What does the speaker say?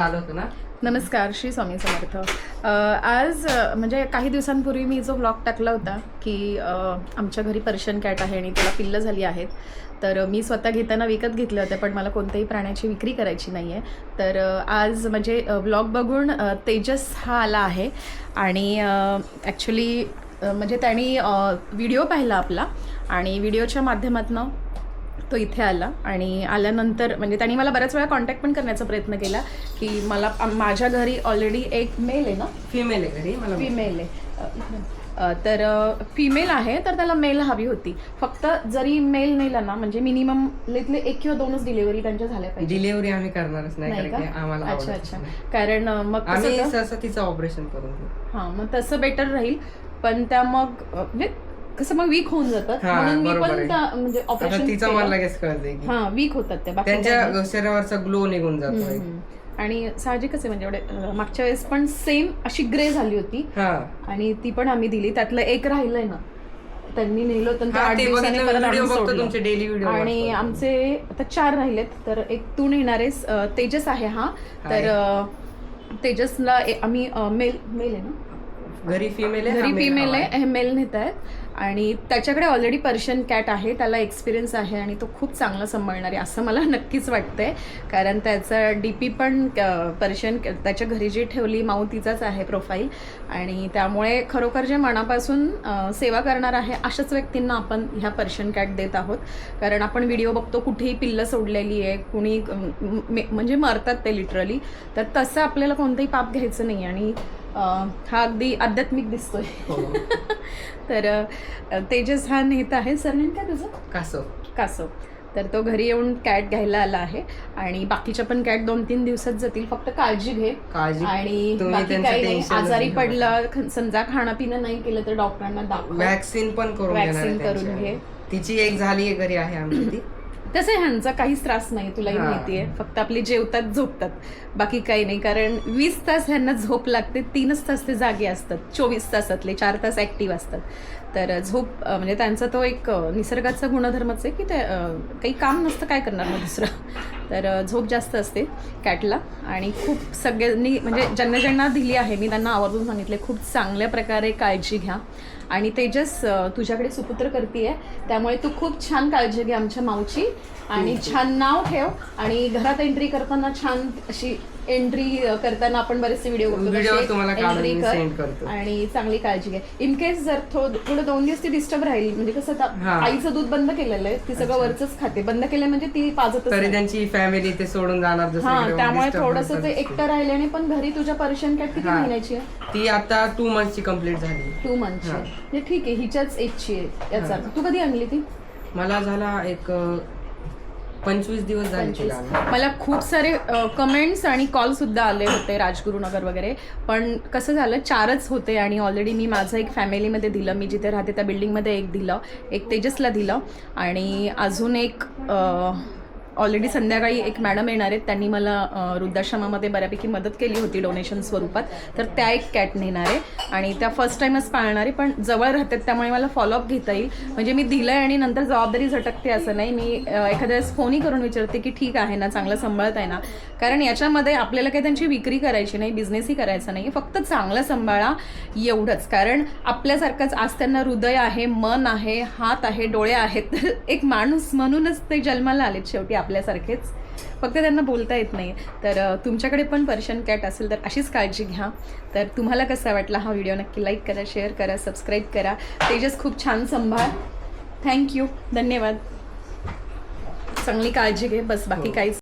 ना? नमस्कार श्री स्वामी समर्थ. आज म्हणजे काही दिवसांपूर्वी मी जो ब्लॉग टाकला होता की आमच्या घरी पर्शियन कॅट आहे आणि त्याला पिल्लं झाली आहेत तर मी स्वतः घेताना विकत घेतले होते पण मला कोणत्याही प्राण्याची विक्री करायची नाही आहे तर आज म्हणजे ब्लॉग बघून तेजस हा आला आहे आणि ॲक्च्युली म्हणजे त्यांनी व्हिडिओ पाहिला आपला आणि व्हिडिओच्या माध्यमातून तो इथे आला आणि आल्यानंतर म्हणजे त्यांनी मला बऱ्याच वेळा कॉन्टॅक्ट पण करण्याचा प्रयत्न केला की मला माझ्या घरी ऑलरेडी एक मेल आहे ना? फिमेल आहे घरी मला फिमेल आहे. तर फिमेल आहे तर त्याला मेल हवी होती. फक्त जरी मेल नेला ना म्हणजे मिनिमम लेतले एक किंवा दोनच डिलिव्हरी त्यांच्या झाल्या पाहिजे. डिलिव्हरी आम्ही करणारच नाही आम्हाला अच्छा अच्छा. कारण मग आम्ही तिचं ऑपरेशन करून हां मग तसं बेटर राहील. पण त्या मग म्हणजे कसं मग वीक होऊन जातात. हा, म्हणून मी बरोबर पण आहे. त्या- म्हणजे आता ऑपरेशन तिचं मला लगेच कळतंय की हा वीक होतात त्या बाकी काही नाही. त्यांच्या शरीरावरचा ग्लो निघून हम्म, हम्म. आणि साहजिकच आहे म्हणजे एवढे अं, मागच्या वेळेस पण सेम अशी ग्रे झाली होती. हा. आणि ती पण आम्ही दिली. त्यातलं एक राहिलंय ना. त्यांनी नेलं होतं आणि ते हा, आठ ते दिवसांनी बघितलं परत व्हिडिओ आणून बघतो सोडलं. तुमचे डेली व्हिडिओ आणि आमचे आता चार राहिलेत. तर एक तू नेणार आहेस अं, तेजस आहे हा. तर अं, तेजसला ए- आम्ही मेल मेल आहे ना? घरी फिमेल आहे घरी फिमेल आहे हे. मेल नेत आहेत. आणि त्याच्याकडे ऑलरेडी पर्शियन कॅट आहे त्याला एक्सपिरियन्स आहे आणि तो खूप चांगला सांभाळणार आहे असं मला नक्कीच वाटतंय. कारण त्याचा डी पी पण पर्शियन त्याच्या घरी जी ठेवली माऊ तिचाच आहे प्रोफाईल आणि त्यामुळे खरोखर जे मनापासून सेवा करणार आहे अशाच व्यक्तींना आपण ह्या पर्शियन कॅट देत आहोत. कारण आपण व्हिडिओ बघतो कुठेही पिल्लं सोडलेली आहे कुणी म्हणजे मरतात ते लिटरली तर तसं आपल्याला कोणतंही पाप घ्यायचं नाही. आणि हा अगदी आध्यात्मिक दिसतोय. हो. तर तेजस हा नेता आहे. सरनेम काय तुझं? कासव. कासव. तर तो घरी येऊन कॅट घ्यायला आला आहे आणि बाकीच्या पण कॅट दोन तीन दिवसात जातील. फक्त काळजी घे. आणि बाकी काही नाही. आजारी पडलं समजा खाणं पिणं नाही केलं तर डॉक्टरांना दाखव. वॅक्सिन पण करून करून. घे. तिची एक झाली आहे घरी आहे आमची ती. तसं ह्यांचा काहीच त्रास नाही तुलाही हा. माहितीये फक्त आपली जेवतात झोपतात. बाकी काही नाही कारण वीस तास ह्यांना झोप लागते तीनच तास ते जागे असतात. चोवीस तासातले चार तास ऍक्टिव्ह असतात. तर झोप म्हणजे त्यांचा तो एक निसर्गाचा गुणधर्मच आहे की ते काही काम नसतं काय करणार मग दुसरं? तर झोप जास्त असते कॅटला. आणि खूप सगळ्यांनी म्हणजे ज्यांना ज्यांना दिली आहे मी त्यांना आवर्जून सांगितले खूप चांगल्या प्रकारे काळजी घ्या. आणि तेजस तुझ्याकडे सुपुत्र करतीये त्यामुळे तू खूप छान काळजी घे आमच्या माऊची आणि छान नाव ठेव आणि घरात एंट्री करताना छान अशी एंट्री करताना आपण बरेचसे व्हिडिओ एंट्री कर करतो. आणि चांगली काळजी घे इन केस जर थोडं दोन दिवस ती डिस्टर्ब राहील म्हणजे कसं आता. आईचं दूध बंद केलेलं आहे ती सगळं वरच खाते बंद केलं म्हणजे ती नाही. त्यांची फॅमिली ते सोडून जाणार त्यामुळे थोडस ते. एकटं राहिल्याने पण घरी तुझ्या पर्शियन कॅट किती. महिन्याची आहे ती आता टू मंथची कंप्लीट झाली टू मंथची. म्हणजे ठीक आहे हिच्याच एजची आहे याचा. अर्थ. तू कधी आणली ती मला झाला एक पंचवीस दिवस झाले तिला आणून. मला खूप सारे कमेंट्स आणि कॉल सुद्धा आले होते राजगुरुनगर वगैरे पण कसं झालं चारच होते आणि ऑलरेडी मी माझं एक फॅमिलीमध्ये दिलं मी जिथे राहते त्या बिल्डिंगमध्ये एक दिलं एक तेजसला दिलं आणि अजून एक ऑलरेडी संध्याकाळी एक मॅडम येणार आहेत. त्यांनी मला वृद्धाश्रमामध्ये बऱ्यापैकी मदत केली होती डोनेशन स्वरूपात. तर त्या एक कॅट नेणार आहे. आणि त्या फर्स्ट टाईमच पाळणार आहे. पण जवळ राहतात त्यामुळे मला फॉलोअप घेता येईल. म्हणजे मी दिलं आहे आणि नंतर जबाबदारी झटकते असं नाही. मी एखाद्या वेळेस फोनही करून विचारते की ठीक आहे ना चांगलं सांभाळत आहे ना. कारण याच्यामध्ये आपल्याला काही त्यांची विक्री करायची नाही बिझनेसही करायचा नाही. फक्त चांगलं सांभाळा एवढंच. कारण आपल्यासारखंच आज त्यांना हृदय आहे मन आहे हात आहे डोळे आहेत. तर एक माणूस म्हणूनच ते जन्माला आलेत शेवटी. आपल्यासारखेच. फक्त त्यांना बोलता येत नाही. तर तुमच्याकडे पण पर्शियन कॅट असेल तर अशीच काळजी घ्या. तर तुम्हाला कसा वाटला हा व्हिडिओ नक्की लाईक करा शेअर करा सबस्क्राईब करा. तेजस खूप छान सांभाळ. थँक्यू धन्यवाद. चांगली काळजी घे. बस बाकी हो. काहीच